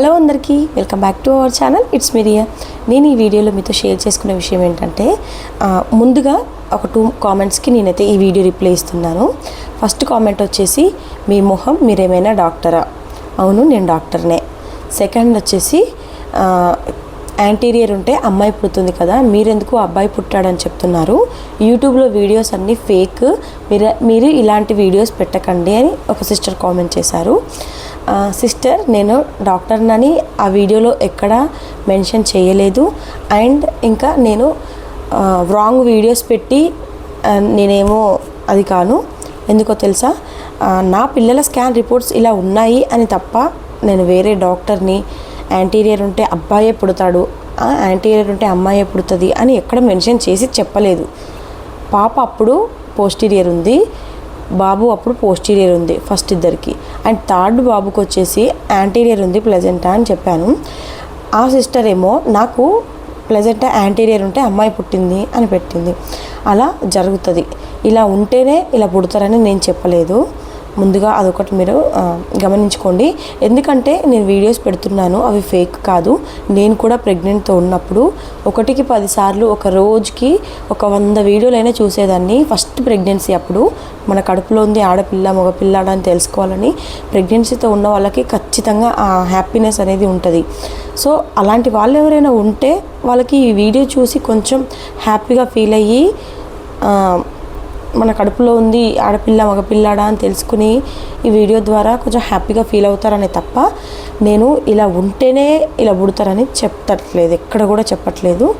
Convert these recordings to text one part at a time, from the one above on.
Hello అందరికీ welcome back to our channel. It's Mariya నేను ఈ వీడియోలో మీతో షేర్ చేసుకునే విషయం ఏంటంటే ముందుగా ఒక టూ కామెంట్స్కి నేనైతే ఈ వీడియో రిప్లై ఇస్తున్నాను. ఫస్ట్ కామెంట్ వచ్చేసి మీ మొహం మీరేమైనా డాక్టరా? అవును నేను డాక్టర్నే. సెకండ్ వచ్చేసి యాంటీరియర్ ఉంటే అమ్మాయి పుడుతుంది కదా మీరెందుకు అబ్బాయి పుట్టాడని చెప్తున్నారు? యూట్యూబ్లో వీడియోస్ అన్నీ ఫేక్. మీరు మీరు ఇలాంటి వీడియోస్ పెట్టకండి అని ఒక సిస్టర్ కామెంట్ చేశారు. సిస్టర్ నేను డాక్టర్నని ఆ వీడియోలో ఎక్కడ మెన్షన్ చేయలేదు. అండ్ ఇంకా నేను రాంగ్ వీడియోస్ పెట్టి నేనేమో అది కాను. ఎందుకో తెలుసా? నా పిల్లల స్కాన్ రిపోర్ట్స్ ఇలా ఉన్నాయి అని తప్ప నేను వేరే డాక్టర్ని యాంటీరియర్ ఉంటే అబ్బాయే పుడతాడు ఆ, యాంటీరియర్ ఉంటే అమ్మాయే పుడుతుంది అని ఎక్కడ మెన్షన్ చేసి చెప్పలేదు. పాప అప్పుడు పోస్టీరియర్ ఉంది. బాబు అప్పుడు పోస్టీరియర్ ఉంది ఫస్ట్ ఇద్దరికి. అండ్ థర్డ్ బాబుకి వచ్చేసి యాంటీరియర్ ఉంది ప్లెజెంటా అని చెప్పాను. ఆ సిస్టర్ ఏమో నాకు ప్లెజెంటా యాంటీరియర్ ఉంటే అమ్మాయి పుట్టింది అని పెట్టింది. అలా జరుగుతుంది. ఇలా ఉంటేనే ఇలా పుడతారని నేను చెప్పలేదు. ముందుగా అదొకటి మీరు గమనించుకోండి. ఎందుకంటే నేను వీడియోస్ పెడుతున్నాను అవి ఫేక్ కాదు. నేను కూడా ప్రెగ్నెంట్తో ఉన్నప్పుడు ఒకటికి పదిసార్లు ఒక రోజుకి ఒక వంద వీడియోలైనా చూసేదాన్ని. ఫస్ట్ ప్రెగ్నెన్సీ అప్పుడు మన కడుపులో ఉంది ఆడపిల్ల మగపిల్లాడ అని తెలుసుకోవాలని ప్రెగ్నెన్సీతో ఉన్న వాళ్ళకి ఖచ్చితంగా ఆ హ్యాపీనెస్ అనేది ఉంటుంది. సో అలాంటి వాళ్ళు ఎవరైనా ఉంటే వాళ్ళకి ఈ వీడియో చూసి కొంచెం హ్యాపీగా ఫీల్ అయ్యి మన కడుపులో ఉంది ఆడపిల్ల మగపిల్లాడా అని తెలుసుకుని ఈ వీడియో ద్వారా కొంచెం హ్యాపీగా ఫీల్ అవుతారనే తప్ప నేను ఇలా ఉంటేనే ఇలా పుడతారని చెప్పట్లేదు ఎక్కడ కూడా చెప్పట్లేదు.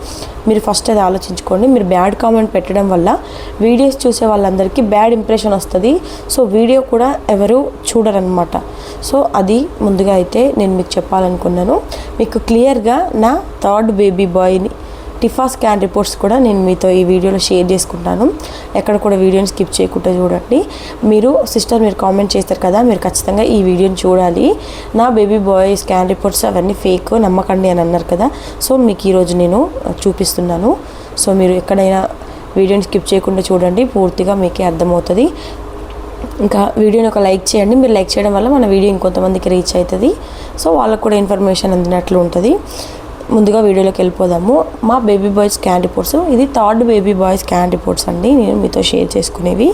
మీరు ఫస్ట్ అది ఆలోచించుకోండి. మీరు బ్యాడ్ కామెంట్ పెట్టడం వల్ల వీడియోస్ చూసే వాళ్ళందరికీ బ్యాడ్ ఇంప్రెషన్ వస్తుంది. సో వీడియో కూడా ఎవరు చూడరనమాట. సో అది ముందుగా అయితే నేను మీకు చెప్పాలనుకున్నాను. మీకు క్లియర్గా నా థర్డ్ బేబీ బాయ్ని టిఫా స్కాన్ రిపోర్ట్స్ కూడా నేను మీతో ఈ వీడియోలో షేర్ చేసుకుంటాను. ఎక్కడ కూడా వీడియోని స్కిప్ చేయకుండా చూడండి. మీరు సిస్టర్ మీరు కామెంట్ చేస్తారు కదా మీరు ఖచ్చితంగా ఈ వీడియోని చూడాలి. నా బేబీ బాయ్ స్కాన్ రిపోర్ట్స్ అవన్నీ ఫేక్ నమ్మకండి అని అన్నారు కదా. సో మీకు ఈరోజు నేను చూపిస్తున్నాను. సో మీరు ఎక్కడైనా వీడియోని స్కిప్ చేయకుండా చూడండి పూర్తిగా మీకే అర్థమవుతుంది. ఇంకా వీడియోని ఒక లైక్ చేయండి. మీరు లైక్ చేయడం వల్ల మన వీడియో ఇంకొంతమందికి రీచ్ అవుతుంది. సో వాళ్ళకు కూడా ఇన్ఫర్మేషన్ అందినట్లు ఉంటుంది. ముందుగా వీడియోలోకి వెళ్ళిపోదాము. మా బేబీ బాయ్ స్కాన్ రిపోర్ట్స్ ఇది third baby boy scan reports అండి. నేను మీతో షేర్ చేసుకునేవి.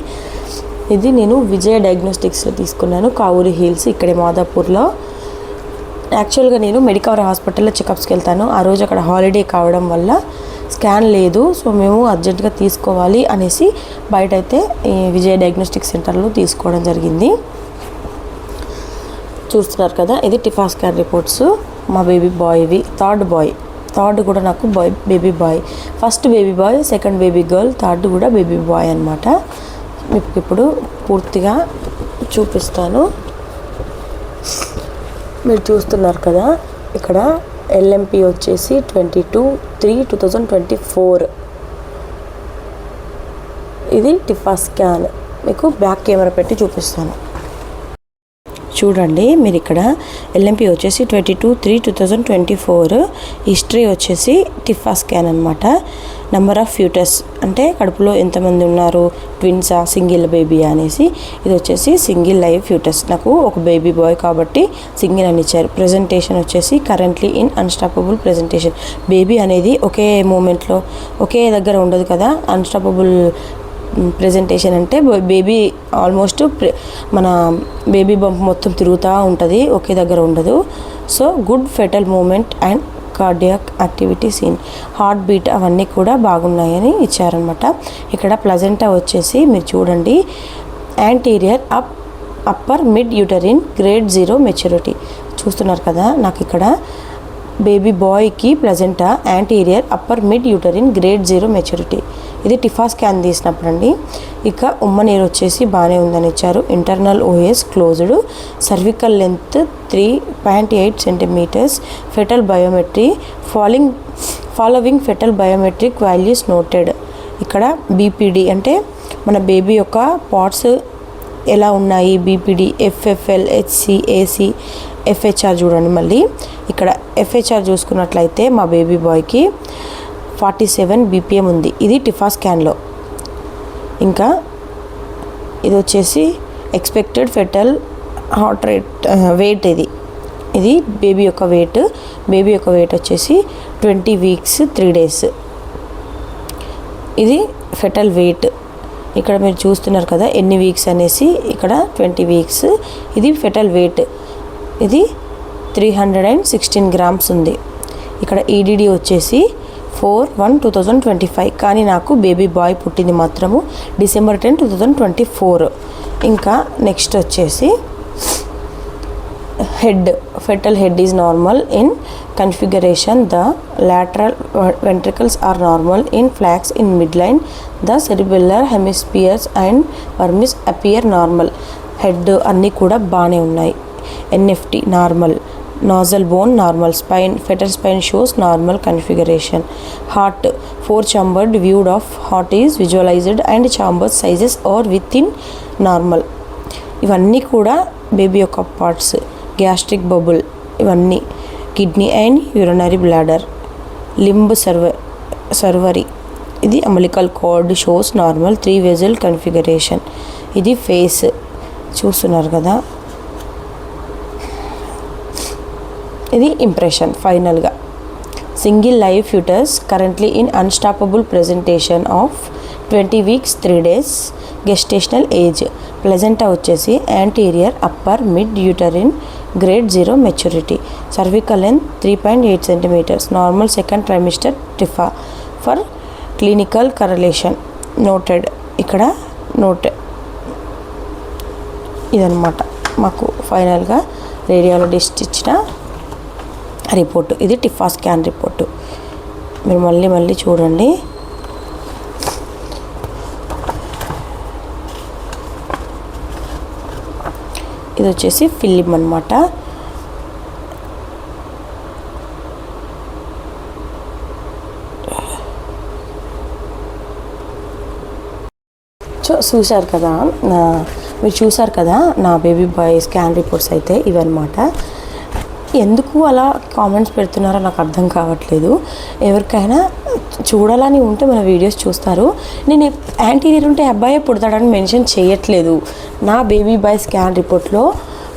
ఇది నేను విజయ డయాగ్నోస్టిక్స్లో తీసుకున్నాను. కావూరి హిల్స్ ఇక్కడే మాదాపూర్లో. యాక్చువల్గా నేను మెడికవర్ హాస్పిటల్లో చెకప్స్కి వెళ్తాను. ఆ రోజు అక్కడ హాలిడే కావడం వల్ల స్కాన్ లేదు. సో మేము అర్జెంటుగా తీసుకోవాలి అనేసి బయట అయితే ఈ విజయ డయాగ్నోస్టిక్ సెంటర్లో తీసుకోవడం జరిగింది. చూస్తున్నారు కదా ఇది టిఫా స్కాన్ రిపోర్ట్స్ మా బేబీ బాయ్వి థర్డ్ బాయ్ థర్డ్ కూడా నాకు boy baby boy first baby boy second baby girl third కూడా బేబీ బాయ్ అనమాట మీకు ఇప్పుడు పూర్తిగా చూపిస్తాను. మీరు చూస్తున్నారు కదా ఇక్కడ ఎల్ఎంపి వచ్చేసి twenty two three two thousand twenty four ఇది టిఫా స్కాన్. మీకు బ్యాక్ కెమెరా పెట్టి చూపిస్తాను. చూడండి మీరు ఇక్కడ ఎల్ఎంపి వచ్చేసి twenty two three two thousand twenty four. History వచ్చేసి టిఫా స్కాన్ అనమాట నెంబర్ ఆఫ్ ఫ్యూటర్స్ అంటే కడుపులో ఎంతమంది ఉన్నారు? ట్విన్సా సింగిల్ బేబీ అనేసి. ఇది వచ్చేసి సింగిల్ లైవ్ ఫ్యూటర్స్ నాకు ఒక బేబీ బాయ్ కాబట్టి సింగిల్ అని ఇచ్చారు. ప్రజెంటేషన్ వచ్చేసి currently in unstoppable presentation baby అనేది ఒకే మూమెంట్లో ఒకే దగ్గర ఉండదు కదా? అన్స్టాపబుల్ ప్రజెంటేషన్ అంటే బేబీ ఆల్మోస్ట్ మన బేబీ బంప్ మొత్తం తిరుగుతూ ఉంటుంది ఒకే దగ్గర ఉండదు. So good fetal moment and cardiac activity seen heart beat అవన్నీ కూడా బాగున్నాయని ఇచ్చారనమాట ఇక్కడ ప్లజెంటా వచ్చేసి మీరు చూడండి. Anterior up upper mid uterine grade zero maturity చూస్తున్నారు కదా నాకు ఇక్కడ. బేబీ బాయ్కి placenta anterior upper mid uterine grade zero maturity ఇది టిఫా స్కాన్ తీసినప్పుడు అండి ఇక ఉమ్మ నీరు వచ్చేసి బాగానే ఉందని ఇచ్చారు. Internal OS closed cervical length three point eight centimetres fetal biometry following following fetal biometric values noted. ఇక్కడ బీపీడి అంటే మన బేబీ యొక్క పార్ట్స్ ఎలా ఉన్నాయి? BPD FFL HC AC FHR చూడండి మళ్ళీ. ఇక్కడ ఎఫ్హెచ్ఆర్ చూసుకున్నట్లయితే మా బేబీ బాయ్కి ఫార్టీ సెవెన్ బీపీఎం ఉంది. ఇది టిఫా స్కాన్లో. ఇంకా ఇది వచ్చేసి expected fetal heart rate weight ఇది. ఇది బేబీ యొక్క వెయిట్. బేబీ యొక్క వెయిట్ వచ్చేసి ట్వంటీ వీక్స్ త్రీ డేస్. ఇది ఫెటల్ వెయిట్. ఇక్కడ మీరు చూస్తున్నారు కదా ఎన్ని వీక్స్ అనేసి ఇక్కడ ట్వంటీ వీక్స్. ఇది ఫెటల్ వెయిట్. ఇది three hundred and sixteen grams ఉంది. ఇక్కడ ఈడీడీ వచ్చేసి four one two thousand twenty five. కానీ నాకు బేబీ బాయ్ పుట్టింది మాత్రము December ten two thousand twenty four. ఇంకా నెక్స్ట్ వచ్చేసి head fetal head is normal in configuration. The lateral ventricles are normal in falx in mid line the cerebellar hemispheres and vermis appear normal. Head అన్నీ కూడా బాగానే ఉన్నాయి. NFT normal. Nasal bone normal spine fetal spine shows normal configuration heart four chambered viewed of heart is visualized and chamber sizes are within normal ఇవన్నీ కూడా baby యొక్క parts gastric bubble ఇవన్నీ. Kidney and urinary bladder limb సర్వ సర్వరీ ఇది umbilical cord shows normal three vessel configuration ఇది face చూస్తున్నారు కదా? ఇది ఇంప్రెషన్ ఫైనల్గా single live fetus currently in unstoppable presentation of twenty weeks three days gestational age placenta వచ్చేసి anterior upper mid uterine grade zero maturity cervical length three point eight centimetres normal second trimester TIFFA for clinical correlation noted ఇక్కడ note ఇదనమాట మాకు ఫైనల్గా radiologist ఇచ్చిన report. ఇది TIFFA scan report. మీరు మళ్ళీ మళ్ళీ చూడండి. ఇది వచ్చేసి ఫిలిం అనమాట సో చూశారు కదా మీరు చూశారు కదా నా బేబీ బాయ్ స్కాన్ రిపోర్ట్స్ అయితే ఇవన్నమాట. ఎందుకు అలా కామెంట్స్ పెడుతున్నారో నాకు అర్థం కావట్లేదు. ఎవరికైనా చూడాలని ఉంటే మన వీడియోస్ చూస్తారు. నేను యాంటీరియర్ ఉంటే అబ్బాయే పుడతాడని మెన్షన్ చేయట్లేదు. నా బేబీ బాయ్ స్కాన్ రిపోర్ట్లో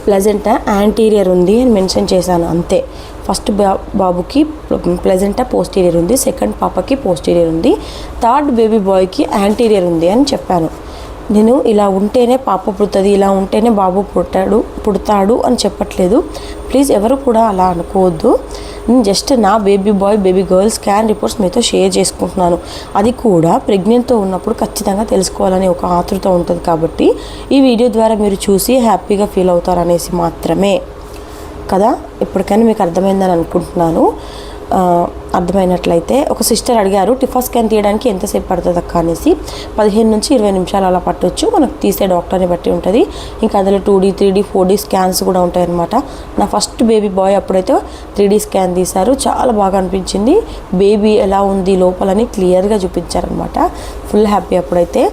ప్లెజెంటా యాంటీరియర్ ఉంది అని మెన్షన్ చేశాను అంతే. ఫస్ట్ బా బాబుకి ప్లెజెంటా పోస్టీరియర్ ఉంది సెకండ్ పాపకి పోస్టీరియర్ ఉంది థర్డ్ బేబీ బాయ్కి యాంటీరియర్ ఉంది అని చెప్పాను. నేను ఇలా ఉంటేనే పాప పుడుతుంది ఇలా ఉంటేనే బాబు పుట్టాడు పుడతాడు అని చెప్పట్లేదు. ప్లీజ్ ఎవరు కూడా అలా అనుకోవద్దు. నేను జస్ట్ నా baby boy baby girl scan reports మీతో షేర్ చేసుకుంటున్నాను. అది కూడా ప్రెగ్నెంట్తో ఉన్నప్పుడు ఖచ్చితంగా తెలుసుకోవాలని ఒక ఆతృత ఉంటుంది కాబట్టి ఈ వీడియో ద్వారా మీరు చూసి హ్యాపీగా ఫీల్ అవుతారనేసి మాత్రమే. కదా? ఇప్పటికైనా మీకు అర్థమైందని అనుకుంటున్నాను. అర్థమైనట్లయితే ఒక సిస్టర్ అడిగారు టిఫా స్కాన్ తీయడానికి ఎంతసేపు పడుతుంది అక్క అనేసి. పదిహేను నుంచి ఇరవై నిమిషాలు అలా పట్టొచ్చు. మనకు తీసే డాక్టర్ని బట్టి ఉంటుంది. ఇంకా అందులో two D three D four D scans కూడా ఉంటాయన్నమాట. నా ఫస్ట్ బేబీ బాయ్ అప్పుడైతే త్రీ డీ స్కాన్ తీశారు. చాలా బాగా అనిపించింది. బేబీ ఎలా ఉంది లోపలని క్లియర్గా చూపించారనమాట ఫుల్ హ్యాపీ అప్పుడైతే.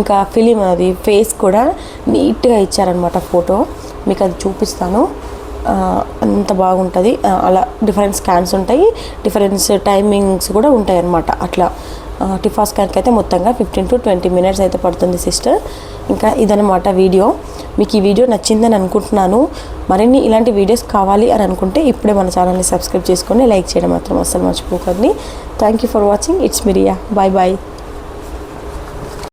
ఇంకా ఫిలిం అది ఫేస్ కూడా నీట్గా ఇచ్చారనమాట ఫోటో. మీకు అది చూపిస్తాను. అంత బాగుంటుంది. అలా డిఫరెంట్ స్కాన్స్ ఉంటాయి. డిఫరెన్స్ టైమింగ్స్ కూడా ఉంటాయి అన్నమాట. అట్లా. టిఫా స్కాన్కి అయితే మొత్తంగా ఫిఫ్టీన్ టు ట్వంటీ మినిట్స్ అయితే పడుతుంది సిస్టర్. ఇంకా ఇదనమాట వీడియో. మీకు ఈ వీడియో నచ్చిందని అనుకుంటున్నాను. మరిన్ని ఇలాంటి వీడియోస్ కావాలి అని అనుకుంటే ఇప్పుడే మన ఛానల్ని సబ్స్క్రైబ్ చేసుకొని లైక్ చేయడం మాత్రం అస్సలు మర్చిపోకండి. Thank you for watching it's మిరియా bye bye